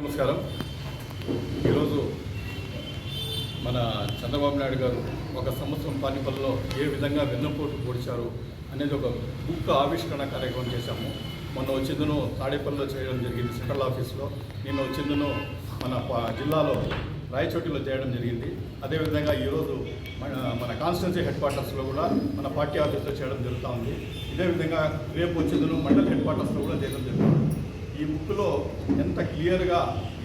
నమస్కారం. ఈరోజు మన చంద్రబాబు నాయుడు గారు ఒక సంవత్సరం పానిపల్లిలో ఏ విధంగా వెన్నపోటు పొడిచారు అనేది ఒక బుక్ ఆవిష్కరణ కార్యక్రమం చేశాము. మొన్న వచ్చిందను తాడేపల్లిలో చేయడం జరిగింది సెంట్రల్ ఆఫీస్లో. నిన్న వచ్చిందను మన జిల్లాలో రాయచోటిలో చేయడం జరిగింది. అదేవిధంగా ఈరోజు మన మన కాన్స్టిట్యున్సీ హెడ్ క్వార్టర్స్లో కూడా మన పార్టీ ఆఫీస్లో చేయడం జరుగుతూ ఉంది. ఇదే విధంగా రేపు వచ్చిందను మండల్ హెడ్ క్వార్టర్స్లో కూడా చేయడం జరుగుతుంది. ఈ బుక్లో ఎంత క్లియర్గా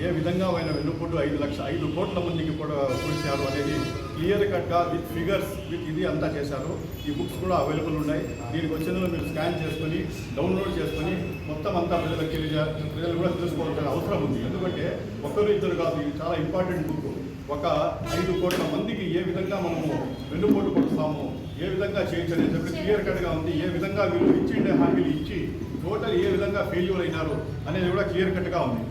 ఏ విధంగా ఆయన వెన్నుపోటు ఐదు లక్ష ఐదు కోట్ల మందికి కూడా కురిశారు అనేది క్లియర్ కట్గా విత్ ఫిగర్స్ విత్ ఇది అంతా చేశారు. ఈ బుక్స్ కూడా అవైలబుల్ ఉన్నాయి. దీనికి వచ్చేందులో మీరు స్కాన్ చేసుకొని డౌన్లోడ్ చేసుకొని మొత్తం అంతా ప్రజలకు తెలియజే ప్రజలు కూడా తెలుసుకోవాల్సిన అవసరం ఉంది. ఎందుకంటే ఒకరు ఇద్దరు కాదు ఇది చాలా ఇంపార్టెంట్ బుక్. ఒక ఐదు కోట్ల మందికి ఏ విధంగా మనము వెన్నుపోటు కొడుతాము ఏ విధంగా చేయొచ్చు అనేది చెప్పి క్లియర్ కట్గా ఉంది. ఏ విధంగా వీళ్ళు ఇచ్చిండే హామీలు ఇచ్చి విధంగా ఫెయిల్యూర్ అయినారు అనేది కూడా క్లియర్ కట్గా ఉంది.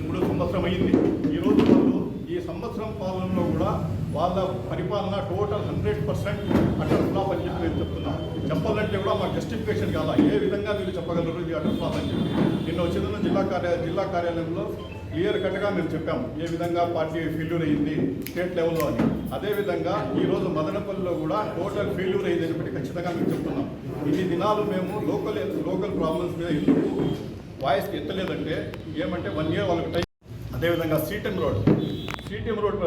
ఇప్పుడు సంవత్సరం అయింది ఈరోజు వాళ్ళు ఈ సంవత్సరం పాలనలో కూడా వాళ్ళ పరిపాలన total hundred percent utter flop అని చెప్పి నేను చెప్తున్నా. చెప్పాలంటే కూడా మాకు జస్టిఫికేషన్ కాదా? ఏ విధంగా మీరు చెప్పగలరు ఇది అటర్ ఫ్లాప్ అని చెప్పి? నిన్న వచ్చిన జిల్లా కార్యాలయ జిల్లా కార్యాలయంలో క్లియర్ కట్గా మేము చెప్పాము. ఏ విధంగా పార్టీ ఫెయిల్యూర్ అయింది స్టేట్ లెవెల్లో అని. అదేవిధంగా ఈరోజు మదనపల్లిలో కూడా టోటల్ ఫెయిల్యూర్ అయింది ఖచ్చితంగా మేము చెప్తున్నాం. ఇన్ని దినాలు మేము లోకల్ లోకల్ ప్రాబ్లమ్స్ మీద ఎందుకు వాయిస్ ఎత్తలేదంటే ఏమంటే వన్ ఇయర్ వాళ్ళకి టైం అదేవిధంగా సీటెం రోడ్. సీటెం రోడ్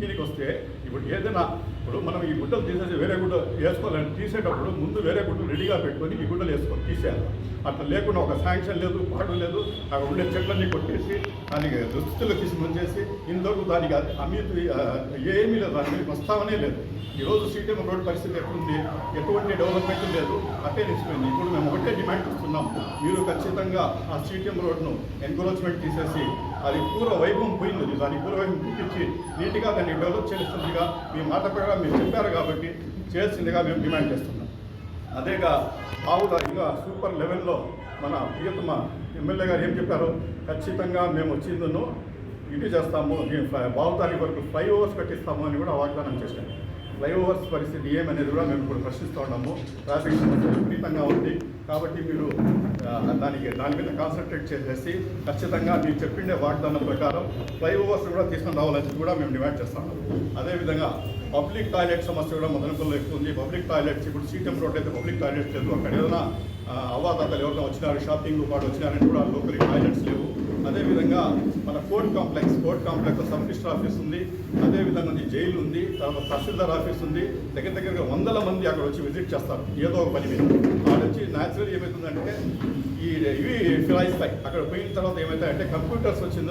దీనికి వస్తే ఇప్పుడు ఏదైనా ఇప్పుడు మనం ఈ గుడ్డలు తీసేసి వేరే గుడ్డ వేసుకోవాలని తీసేటప్పుడు ముందు వేరే గుడ్డలు రెడీగా పెట్టుకొని ఈ గుడ్డలు వేసుకొని తీసేయాలి. అట్లా లేకుండా ఒక శాంక్షన్ లేదు పాడు లేదు అక్కడ ఉండే చెట్లన్నీ కొట్టేసి దానికి దుస్తులు తీసి చేసి ఇంతవరకు దానికి అమీత ఏమీ లేదు దాని మీద ప్రస్తావనే లేదు. ఈరోజు సీటెం రోడ్ పరిస్థితి ఎట్లుంది ఎటువంటి డెవలప్మెంట్ లేదు అట్టే నిలిచిపోయింది ఇప్పుడు మేము ఒకటే డిమాండ్ ఇస్తున్నాం మీరు ఖచ్చితంగా ఆ సీటీఎం రోడ్ను ఎంక్రోచ్మెంట్ తీసేసి అది పూర్వ వైభవం పోయింది. దాని పూర్వ వైభవం చూపించి నీట్గా దాన్ని డెవలప్ చేస్తుందిగా మీ మాట బాగా మీరు చెప్పారు కాబట్టి చేయాల్సిందిగా మేము డిమాండ్ చేస్తున్నాం. అదేగా ఆవుల ఇంకా సూపర్ లెవెల్లో మన ప్రియతమ ఎమ్మెల్యే గారు ఏం చెప్పారు? ఖచ్చితంగా మేము వచ్చిందను ఇది చేస్తాము మేము ఫ్లై- బావు తారీఖు వరకు ఫ్లైఓవర్స్ కట్టిస్తాము అని కూడా వాగ్దానం చేశాను ఫ్లైఓవర్స్ పరిస్థితి ఏమనేది కూడా మేము ఇప్పుడు ప్రశ్నిస్తూ ఉన్నాము. ట్రాఫిక్ సమస్య విపరీతంగా ఉంది. కాబట్టి మీరు దానికి దాని మీద కాన్సన్ట్రేట్ చేసేసి ఖచ్చితంగా మీరు చెప్పిండే వాగ్దానం ప్రకారం ఫ్లైఓవర్స్ కూడా తీసుకొని రావాలని చెప్పి కూడా మేము డిమాండ్ చేస్తాము అదేవిధంగా పబ్లిక్ టాయిలెట్ సమస్య కూడా మొదలకొల్లో ఎక్కువ ఉంది. పబ్లిక్ టాయిలెట్స్ ఇప్పుడు సీటం రోడ్ అయితే పబ్లిక్ టాయిలెట్స్ లేదు అక్కడ ఏదైనా ఆ, ఎవరైనా వచ్చినారు షాపింగ్ పాటు వచ్చినారని కూడా లోకల్ టాయిలెట్స్ లేవు. అదేవిధంగా మన court complex court complex sub register office ఉంది. అదేవిధంగా ఉంది జైలు ఉంది తర్వాత తహసీల్దార్ ఆఫీస్ ఉంది. దగ్గర దగ్గరగా వందల మంది అక్కడ వచ్చి విజిట్ చేస్తారు. ఏదో ఒక పని మీద. అక్కడ వచ్చి న్యాచురల్ ఏమవుతుందంటే ఈ ఇవి ఫిరాయిస్తాయి అక్కడ పోయిన తర్వాత ఏమవుతాయంటే కంప్యూటర్స్ వచ్చిందో